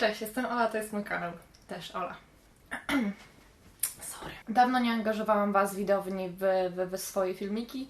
Cześć, jestem Ola, to jest mój kanał. Też Ola. Sorry. Dawno nie angażowałam Was widowni w, w, w swoje filmiki,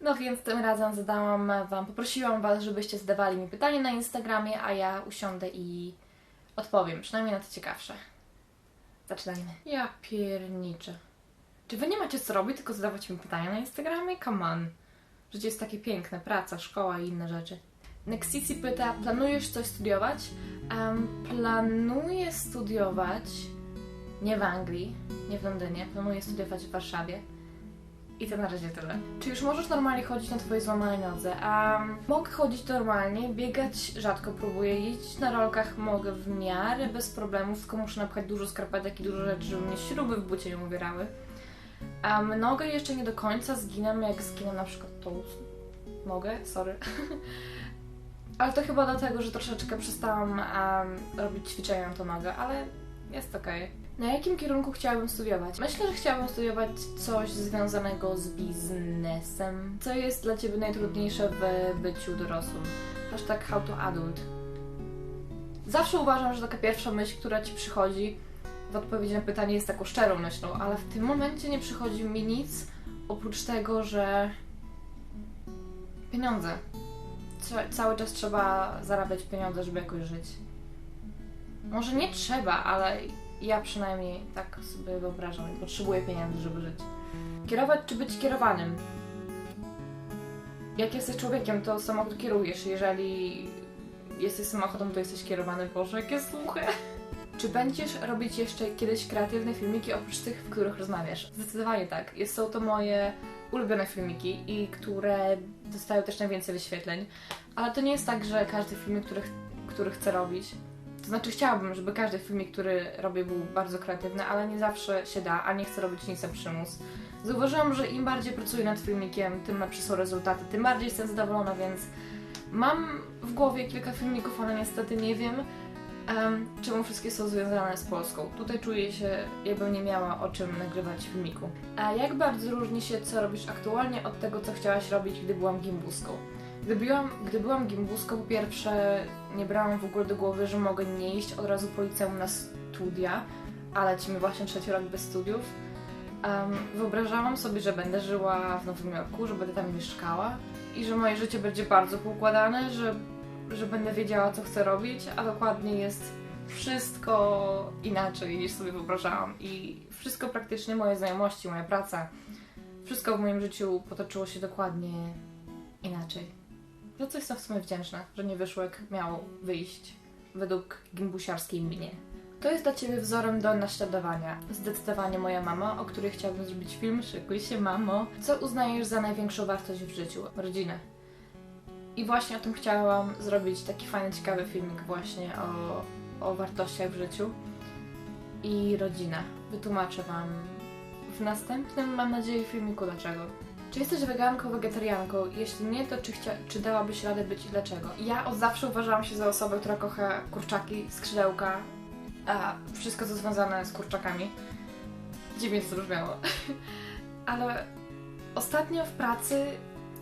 no więc tym razem zadałam Wam, poprosiłam Was, żebyście zadawali mi pytanie na Instagramie, a ja usiądę i odpowiem, przynajmniej na to ciekawsze. Zaczynajmy. Ja pierniczę. Czy Wy nie macie co robić, tylko zadawać mi pytania na Instagramie? Come on. Życie jest takie piękne, praca, szkoła i inne rzeczy. Nexisi pyta, planujesz coś studiować? Em, planuję studiować nie w Anglii, nie w Londynie, planuję studiować w Warszawie. I to na razie tyle. Czy już możesz normalnie chodzić na twojej złamanej nodze? Um, mogę chodzić normalnie, biegać rzadko próbuję, jeździć na rolkach mogę w miarę bez problemów, tylko muszę napchać dużo skarpetek i dużo rzeczy, żeby mnie śruby w bucie nie uwierały. Um, nogę jeszcze nie do końca zginam, jak zginam na przykład tą... Mogę? Sorry. Ale to chyba dlatego, że troszeczkę przestałam um, robić ćwiczenia na tą nogę, ale jest okej. Na jakim kierunku chciałabym studiować? Myślę, że chciałabym studiować coś związanego z biznesem. Co jest dla Ciebie najtrudniejsze w byciu dorosłym? Hashtag how to adult. Zawsze uważam, że taka pierwsza myśl, która Ci przychodzi w odpowiedzi na pytanie jest taką szczerą myślą, ale w tym momencie nie przychodzi mi nic oprócz tego, że pieniądze. Ca- cały czas trzeba zarabiać pieniądze, żeby jakoś żyć. Może nie trzeba, ale ja przynajmniej tak sobie wyobrażam. Potrzebuję pieniędzy, żeby żyć. Kierować czy być kierowanym? Jak jesteś człowiekiem, to samochód kierujesz. Jeżeli jesteś samochodem, to jesteś kierowany. Boże, jakie suche. Czy będziesz robić jeszcze kiedyś kreatywne filmiki oprócz tych, w których rozmawiasz? Zdecydowanie tak. Są to moje ulubione filmiki i które dostają też najwięcej wyświetleń. Ale to nie jest tak, że każdy filmik, który, który chcę robić, to znaczy chciałabym, żeby każdy filmik, który robię był bardzo kreatywny, ale nie zawsze się da, a nie chcę robić nic na przymus. Zauważyłam, że im bardziej pracuję nad filmikiem, tym lepsze są rezultaty, tym bardziej jestem zadowolona, więc mam w głowie kilka filmików, ale niestety nie wiem, em, czemu wszystkie są związane z Polską. Tutaj czuję się, jakbym nie miała o czym nagrywać filmiku. A jak bardzo różni się, co robisz aktualnie od tego, co chciałaś robić, gdy byłam gimbuską? Gdy byłam, gdy byłam gimbuską, po pierwsze nie brałam w ogóle do głowy, że mogę nie iść od razu po liceum na studia, a lecimy właśnie trzeci rok bez studiów. Em, wyobrażałam sobie, że będę żyła w Nowym Jorku, że będę tam mieszkała i że moje życie będzie bardzo poukładane, że, że będę wiedziała, co chcę robić, a dokładnie jest wszystko inaczej niż sobie wyobrażałam. I wszystko praktycznie, moje znajomości, moja praca, wszystko w moim życiu potoczyło się dokładnie inaczej. Za co jestem w sumie wdzięczna, że nie wyszło jak miało wyjść według gimbusiarskiej mnie. To jest dla Ciebie wzorem do naśladowania. Zdecydowanie moja mama, o której chciałabym zrobić film. Szykuj się, mamo. Co uznajesz za największą wartość w życiu? Rodzinę. I właśnie o tym chciałam zrobić taki fajny, ciekawy filmik właśnie o, o wartościach w życiu i rodzinę. Wytłumaczę Wam w następnym, mam nadzieję, filmiku dlaczego. Czy jesteś weganką, wegetarianką? Jeśli nie, to czy, chcia- czy dałabyś radę być i dlaczego? Ja od zawsze uważałam się za osobę, która kocha kurczaki, skrzydełka, a wszystko co związane z kurczakami. Dziwnie to brzmiało. Ale ostatnio w pracy,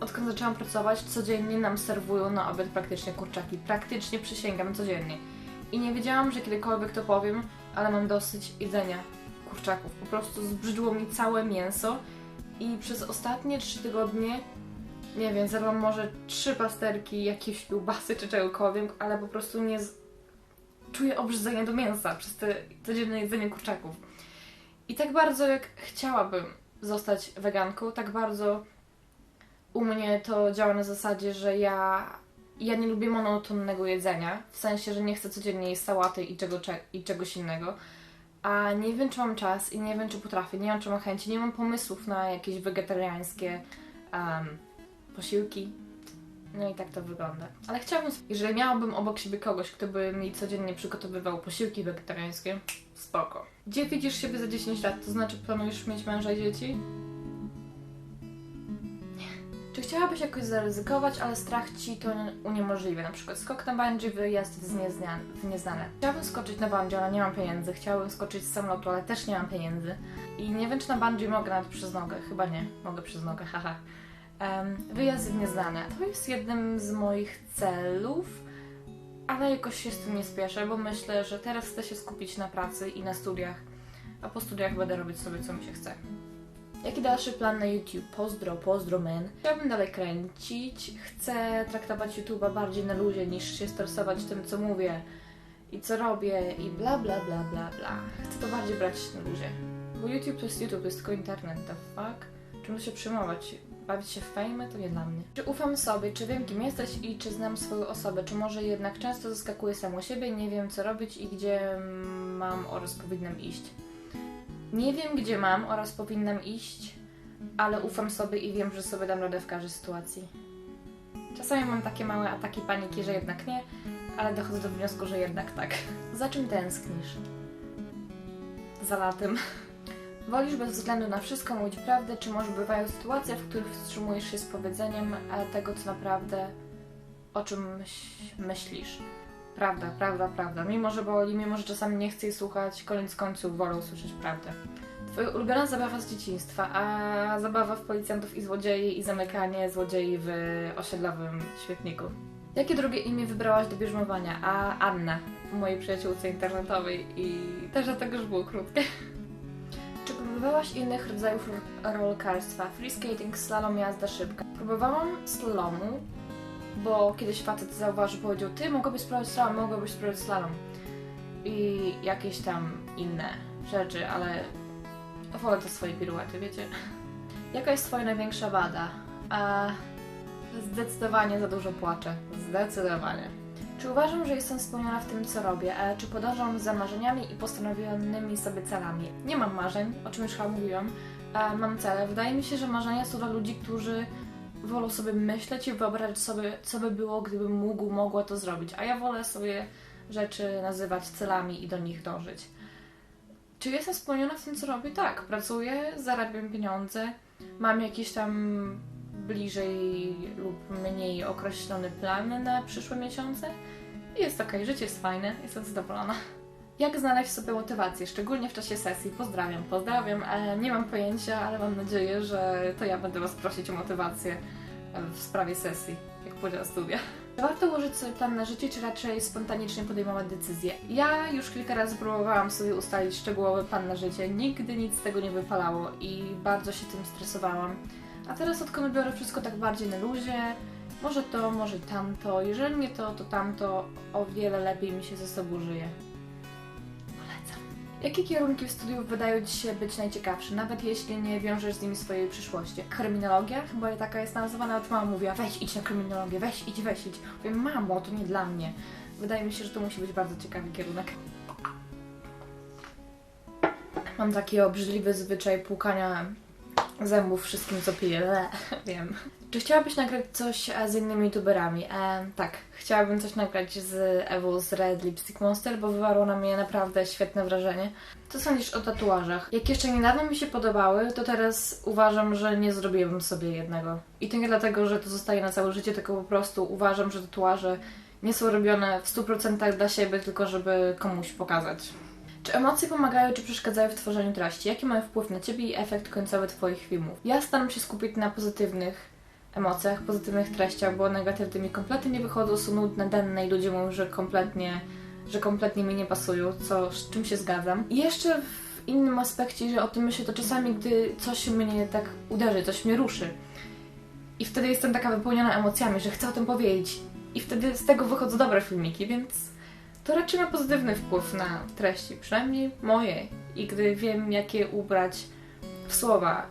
odkąd zaczęłam pracować, codziennie nam serwują na obiad praktycznie kurczaki. Praktycznie przysięgam codziennie. I nie wiedziałam, że kiedykolwiek to powiem, ale mam dosyć jedzenia kurczaków. Po prostu zbrzydło mi całe mięso i przez ostatnie trzy tygodnie, nie wiem, zjadłam może trzy pasterki, jakieś kiełbasy czy czegokolwiek, ale po prostu nie z... czuję obrzydzenie do mięsa przez te codzienne jedzenie kurczaków. I tak bardzo jak chciałabym zostać weganką, tak bardzo u mnie to działa na zasadzie, że ja, ja nie lubię monotonnego jedzenia, w sensie, że nie chcę codziennie jeść sałaty i, czego, cze- i czegoś innego. A nie wiem, czy mam czas i nie wiem, czy potrafię, nie wiem, czy mam chęci, nie mam pomysłów na jakieś wegetariańskie em, posiłki. No i tak to wygląda. Ale chciałabym, jeżeli miałabym obok siebie kogoś, kto by mi codziennie przygotowywał posiłki wegetariańskie, spoko. Gdzie widzisz siebie za 10 lat? To znaczy, planujesz mieć męża i dzieci? Czy chciałabyś jakoś zaryzykować, ale strach ci to uniemożliwia? Na przykład skok na bungee, wyjazd w, w nieznane. Chciałabym skoczyć na bungee, ale nie mam pieniędzy. Chciałabym skoczyć z samolotu, ale też nie mam pieniędzy. I nie wiem, czy na bungee mogę nawet przez nogę. Chyba nie. Mogę przez nogę, haha. Em, wyjazd w nieznane. To jest jednym z moich celów. ale jakoś się z tym nie spieszę, bo myślę, że teraz chcę się skupić na pracy i na studiach, a po studiach będę robić sobie co mi się chce. Jaki dalszy plan na YouTube? Pozdro, pozdro men. Chciałabym dalej kręcić. Chcę traktować YouTube'a bardziej na luzie niż się stresować tym, co mówię i co robię i bla bla bla bla bla. Chcę to bardziej brać na luzie. Bo YouTube to jest YouTube, to jest tylko internet, the fuck? Czym się przyjmować? Bawić się w fame? To nie dla mnie. Czy ufam sobie, czy wiem kim jesteś i czy znam swoją osobę, czy może jednak często zaskakuję samą siebie, nie wiem co robić i gdzie mam oraz powinnam iść. Nie wiem, gdzie mam oraz powinnam iść, ale ufam sobie i wiem, że sobie dam radę w każdej sytuacji. Czasami mam takie małe ataki paniki, że jednak nie, ale dochodzę do wniosku, że jednak tak. Za czym tęsknisz? Za latem. Wolisz bez względu na wszystko mówić prawdę, czy może bywają sytuacje, w których wstrzymujesz się z powiedzeniem e, tego, co naprawdę o czymś myślisz? Prawda, prawda, prawda. Mimo, że boli, mimo, że czasami nie chcę jej słuchać, koniec końców wolę usłyszeć prawdę. Twoja ulubiona zabawa z dzieciństwa, a zabawa w policjantów i złodziei i zamykanie złodziei w osiedlowym świetniku. Jakie drugie imię wybrałaś do bierzmowania? A Anna, mojej przyjaciółce internetowej i też dlatego, że było krótkie. Czy próbowałaś innych rodzajów rolkarstwa? Free skating, slalom, jazda szybka. Próbowałam slalomu, bo kiedyś facet zauważył, powiedział, ty mogłabyś spróbować slalom, mogłabyś spróbować slalom. I jakieś tam inne rzeczy, ale wolę to swoje piruety, wiecie. Jaka jest twoja największa wada? A zdecydowanie za dużo płaczę. Zdecydowanie. Czy uważam, że jestem spełniona w tym, co robię? A czy podążam za marzeniami i postanowionymi sobie celami? Nie mam marzeń, o czym już chyba mówiłam. A mam cele. Wydaje mi się, że marzenia są dla ludzi, którzy wolą sobie myśleć i wyobrażać sobie, co by było, gdybym mógł, mogła to zrobić. A ja wolę sobie rzeczy nazywać celami i do nich dążyć. Czy jestem spełniona w tym, co robię? Tak, pracuję, zarabiam pieniądze, mam jakiś tam bliżej lub mniej określony plan na przyszłe miesiące. I jest okej, życie jest fajne, jestem zadowolona. Jak znaleźć sobie motywację, szczególnie w czasie sesji? Pozdrawiam, pozdrawiam. E, nie mam pojęcia, ale mam nadzieję, że to ja będę Was prosić o motywację e, w sprawie sesji, jak na studia. Warto ułożyć sobie plan na życie, czy raczej spontanicznie podejmować decyzje? Ja już kilka razy próbowałam sobie ustalić szczegółowy plan na życie. Nigdy nic z tego nie wypalało i bardzo się tym stresowałam. A teraz odkąd biorę wszystko tak bardziej na luzie, może to, może tamto, jeżeli nie to, to tamto, o wiele lepiej mi się ze sobą żyje. Jakie kierunki studiów wydają Ci się być najciekawsze, nawet jeśli nie wiążesz z nimi swojej przyszłości? Kryminologia? Chyba taka jest nazywana, nawet mama mówiła, weź idź na kryminologię, weź idź, weź idź. Mówię, mamo, to nie dla mnie. Wydaje mi się, że to musi być bardzo ciekawy kierunek. Mam taki obrzydliwy zwyczaj płukania zębów wszystkim, co piję. Le, wiem. Czy chciałabyś nagrać coś e, z innymi youtuberami? E, tak, chciałabym coś nagrać z Ewą z Red Lipstick Monster, bo wywarło na mnie naprawdę świetne wrażenie. Co sądzisz o tatuażach? Jak jeszcze niedawno mi się podobały, to teraz uważam, że nie zrobiłabym sobie jednego. I to nie dlatego, że to zostaje na całe życie, tylko po prostu uważam, że tatuaże nie są robione w 100% dla siebie, tylko żeby komuś pokazać. Czy emocje pomagają, czy przeszkadzają w tworzeniu treści? Jaki mają wpływ na Ciebie i efekt końcowy Twoich filmów? Ja staram się skupić na pozytywnych emocjach, pozytywnych treściach, bo negatywne mi kompletnie nie wychodzą, są nudne, denne i ludzie mówią, że kompletnie, że kompletnie mi nie pasują, co, z czym się zgadzam. I jeszcze w innym aspekcie, że o tym myślę, to czasami, gdy coś mnie tak uderzy, coś mnie ruszy i wtedy jestem taka wypełniona emocjami, że chcę o tym powiedzieć i wtedy z tego wychodzą dobre filmiki, więc to raczej ma pozytywny wpływ na treści, przynajmniej moje. I gdy wiem, jakie ubrać w słowa.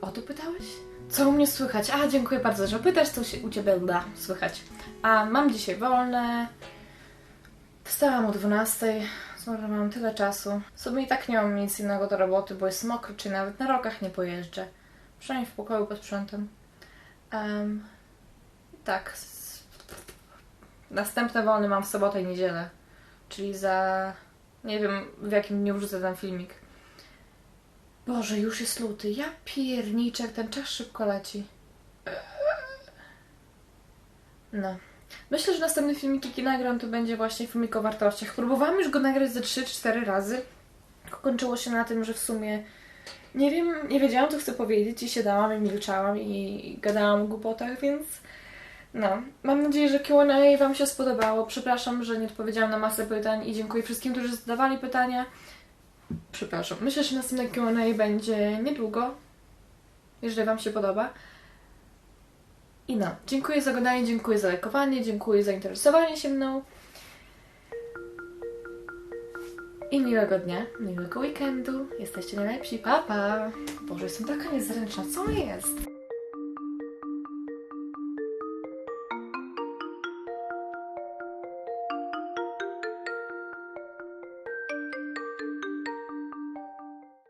O to pytałeś? Co u mnie słychać? A, dziękuję bardzo, że pytasz, co się u Ciebie da słychać. A, mam dzisiaj wolne. Wstałam o 12. Znowu mam tyle czasu. W sumie i tak nie mam nic innego do roboty, bo jest mokro, czy nawet na rokach nie pojeżdżę. Przynajmniej w pokoju posprzątam. Um, tak, Następne wolne mam w sobotę i niedzielę. Czyli za... Nie wiem, w jakim dniu wrzucę ten filmik. Boże, już jest luty. Ja pierniczę, jak ten czas szybko leci. No. Myślę, że następny filmik, jaki nagram, to będzie właśnie filmik o wartościach. Próbowałam już go nagrać ze 3-4 razy. Kończyło się na tym, że w sumie nie wiem, nie wiedziałam, co chcę powiedzieć i siadałam i milczałam i gadałam o głupotach, więc No, mam nadzieję, że Q&A Wam się spodobało. Przepraszam, że nie odpowiedziałam na masę pytań i dziękuję wszystkim, którzy zadawali pytania. Przepraszam. Myślę, że następne Q&A będzie niedługo, jeżeli Wam się podoba. I no, dziękuję za oglądanie, dziękuję za lajkowanie, dziękuję za interesowanie się mną. I miłego dnia, miłego weekendu. Jesteście najlepsi. Pa, pa. Boże, jestem taka niezręczna. Co jest?